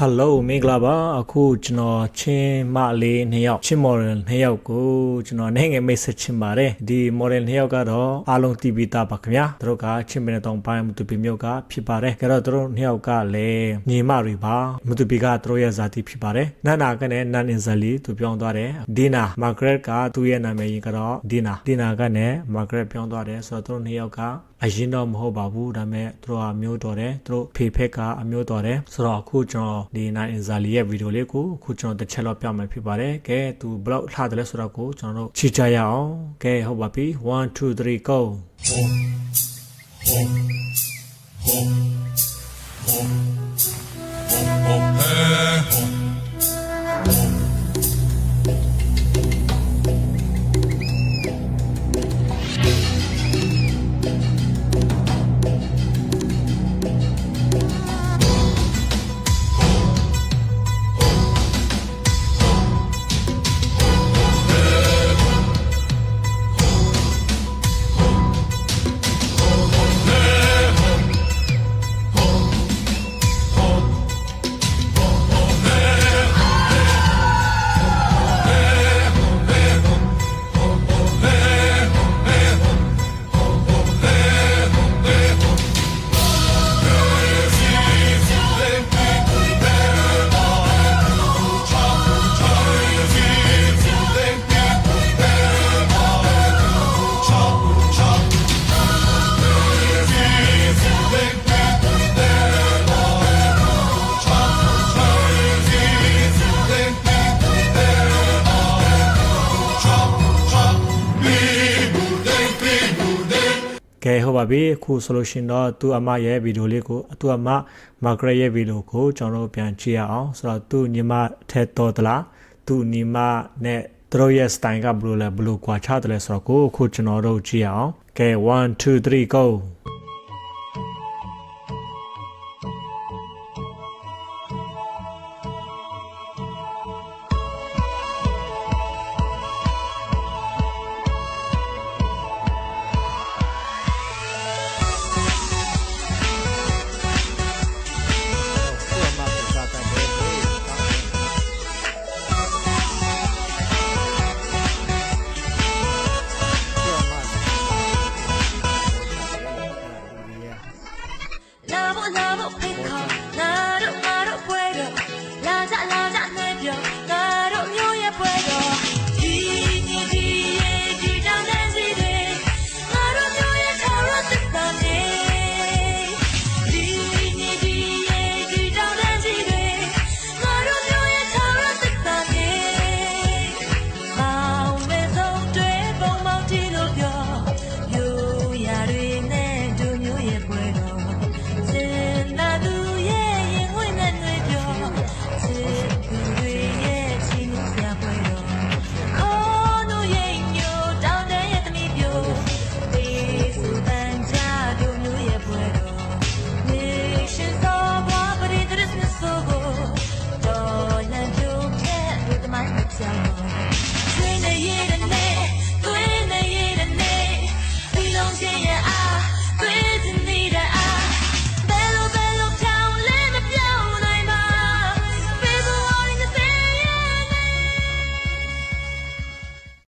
ဟယ်လိုမင်္ဂလာပါအခုကျွန်တော်ချင်းမလေးနှစ်ယောက်ချင်း model နှစ်ယောက်ကိုကျွန်တော်နိုင်ငယ်မိတ်ဆက်ချင်ပါတယ်ဒီ model နှစ်ယောက်ကတော့အားလုံးတီးပြီးသားပါခင်ဗျာသူတို့ကချင်းပင်တောင်ပိုင်းမတူပီမြို့ကဖြစ်ပါတယ်ကြတော့သူတို့နှစ်ယောက်ကလည်းညီမတွေပါမတူပီကသူတို့ရဲ့ဇာတိဖြစ်ပါတယ်နာနာကနဲ့နန်အင်ဇလီသူပြောင်းသွားတယ်ဒီနာမာဂရက်ကသူ့ရဲ့နာမည်ရင်ကတော့ဒီနာဒီနာကနဲ့မာဂရက်ပြောင်းသွားတယ်ဆိုတော့သူတို့နှစ်ယောက်ကအရင်တော့မဟုတ်ပါဘူးဒါပေမဲ့သူတို့ကအမျိုးတော်တယ်သူတို့ဖေဖက်ကအမျိုးတော်တယ်ဆိုတော့အခုကျွန်တော်ဒီနိုင်အင်ဇာလီရဲ့ဗီဒီယိုလေးကိုအခုကျွန်တော်တစ်ချက်တော့ပြမယ်ဖြစ်ပါတယ်ကဲသူဘယ်လောက်လှတယ်လဲဆိုတော့ကိုကျွန်တော်တို့ချီချရအောင်ကဲဟုတ်ပါပြီ1 2 3 go ကဲဟုတ်ပါပြီအခုဆိုလို့ရှရင်တော့သူ့အမရဲ့ဗီဒီယိုလေးကိုသူ့အမမာဂရက်ရဲ့ဗီဒီယိုကိုကျွန်တော်တို့ပြန်ကြည့်ရအောင်ဆိုတော့သူ့ညီမထဲတော်သလားသူ့ညီမနဲ့သူတို့ရဲ့ style ကဘယ်လိုလဲဘယ်လိုကွာခြားတယ်လဲဆိုတော့ကိုအခုကျွန်တော်တို့ကြည့်ရအောင်ကဲ1 2 3 go